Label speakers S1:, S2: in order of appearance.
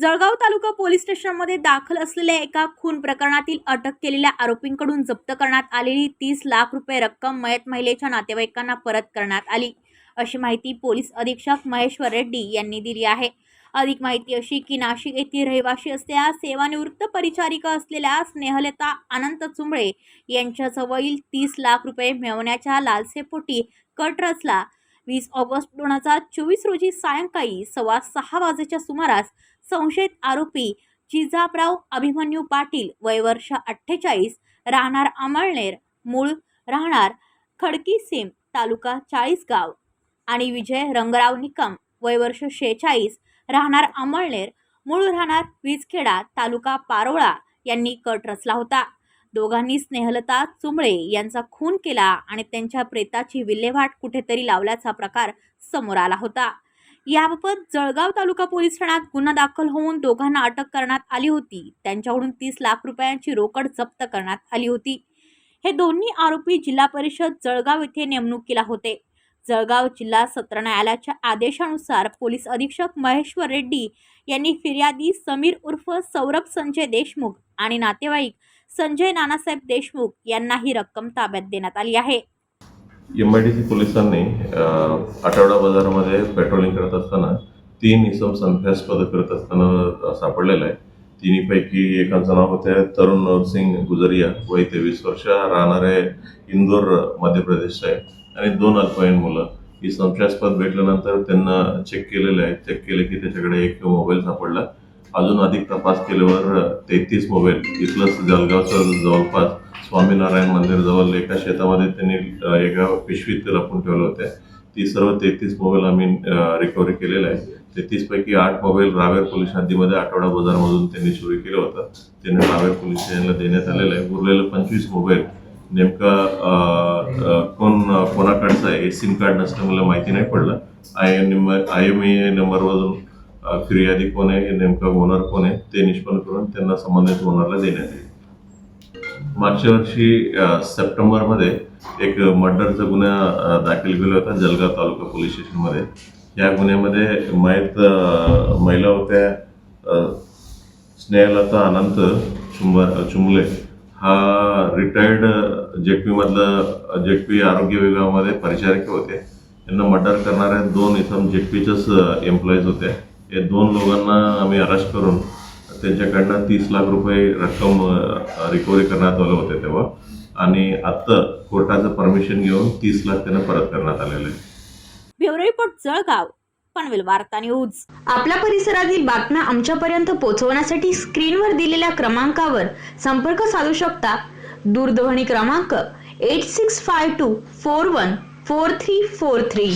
S1: जळगाव तालुका police स्टेशनमध्ये दाखल असलेल्या एका खून प्रकरणातील अटक केलेल्या आरोपींकडून जप्त करण्यात आलेली तीस लाख रुपये रक्कम मयत महिलेच्या नातेवाईकांना परत करण्यात आली. अशी माहिती पोलीस अधीक्षक महेश्वर रेड्डी यांनी दिली आहे. अधिक माहिती अशी की नाशिक येथील रहिवाशी असलेल्या सेवानिवृत्त परिचारिका असलेल्या स्नेहलता अनंत चुंबळे यांच्याजवळील तीस लाख रुपये मिळवण्याच्या लालसेपोटी कट रचला वीस ऑगस्ट दोन हजार चोवीस रोजी सायंकाळी सव्वा सहा वाजेच्या सुमारास संशयित आरोपी जिजाबराव अभिमन्यू पाटील वय वर्ष अठ्ठेचाळीस राहणार अमळनेर मूळ राहणार खडकी सेम तालुका चाळीसगाव आणि विजय रंगराव निकम वय वर्ष शेहेचाळीस राहणार अमळनेर मूळ राहणार वीजखेडा तालुका पारोळा यांनी कट रचला होता. दोघांनी स्नेहलता चुंबळे यांचा खून केला आणि त्यांच्या प्रेताची विल्हेवाट कुठेतरी लावल्याचा प्रकार समोर आला होता. याबाबत जळगाव तालुका पोलीस ठाण्यात गुन्हा दाखल होऊन दोघांना अटक करण्यात आली होती. त्यांच्याकडून तीस लाख रुपयांची रोकड जप्त करण्यात आली होती. हे दोन्ही आरोपी जिल्हा परिषद जळगाव येथे नेमणुकीला होते. जळगाव जिल्हा सत्र न्यायालयाच्या आदेशानुसार पोलीस अधीक्षक महेश्वर रेड्डी यांनी फिर्यादी समीर उर्फ सौरभ संजय देशमुख आणि नातेवाईक संजय नानासाहेब देशमुख यांना ही रक्कम ताब्यात देण्यात आली आहे.
S2: एम आय डी सी पोलिसांनी आठवडा बाजारामध्ये पेट्रोलिंग करत असताना तीन इसम संशयास्पद करत असताना सापडलेलं आहे. तिन्हीपैकी एकाचं नाव होते तरुण नरसिंग गुजरिया. वय तेवीस वर्ष राहणारे इंदोर मध्य प्रदेशचे आहे. आणि दोन अल्पवयीन मुलं. ही संशयास्पद भेटल्यानंतर त्यांना चेक केलेलं आहे. चेक केलं की त्याच्याकडे एक मोबाईल सापडला. अजून अधिक तपास केल्यावर तेहतीस मोबाईल इथलंच जलगावचं जवळपास स्वामीनारायण मंदिरजवळ एका शेतामध्ये त्यांनी एका पिशवीत लपून ठेवले होते ती सर्व तेहतीस मोबाईल आम्ही रिकव्हरी केलेले आहे. तेहतीसपैकी आठ मोबाईल रावेर पोलीस हद्दीमध्ये आठवडा बाजारमधून त्यांनी चोरी केलं होतं. त्यांनी रावेर पोलीस स्टेशनला देण्यात आलेलं आहे. उरलेलं पंचवीस मोबाईल नेमका कोण कोणाकडचं आहे? सिम कार्ड नसल्यामुळे माहिती नाही पडलं. I M I M A नंबरवरून फिर्यादी कोण आहे नेमका ओनर कोण आहे ते निष्पन्न करून त्यांना संबंधित ओनरला देण्यात येईल. मागच्या वर्षी सप्टेंबरमध्ये एक मर्डरचा गुन्हा दाखल केला होता जलगाव तालुका पोलीस स्टेशनमध्ये. या गुन्ह्यामध्ये मयत महिला होत्या स्नेहलता अनंत चुंब चुंबले. हा रिटायर्ड जेटपीमधलं जेटपी आरोग्य विभागामध्ये परिचारिका होते. यांना मर्डर करणाऱ्या दोन इथं जेटपीच्याच एम्प्लॉईज होत्या या दोन लोकांना आम्ही अरेस्ट करून त्यांच्याकडनं तीस लाख रुपये रक्कम रिकव्हरी करण्यात आलं होते तेव्हा. आणि आत्ता कोर्टाचं परमिशन घेऊन तीस लाख त्यांना परत करण्यात आलेलं आहे.
S1: Bureau report Jalgaon. पनवेल वार्ता न्यूज.
S3: आपल्या परिसरातील बातम्या आमच्यापर्यंत पोहोचवण्यासाठी स्क्रीनवर दिलेल्या क्रमांकावर संपर्क साधू शकता. दूरध्वनी क्रमांक eight six five two four one four three four three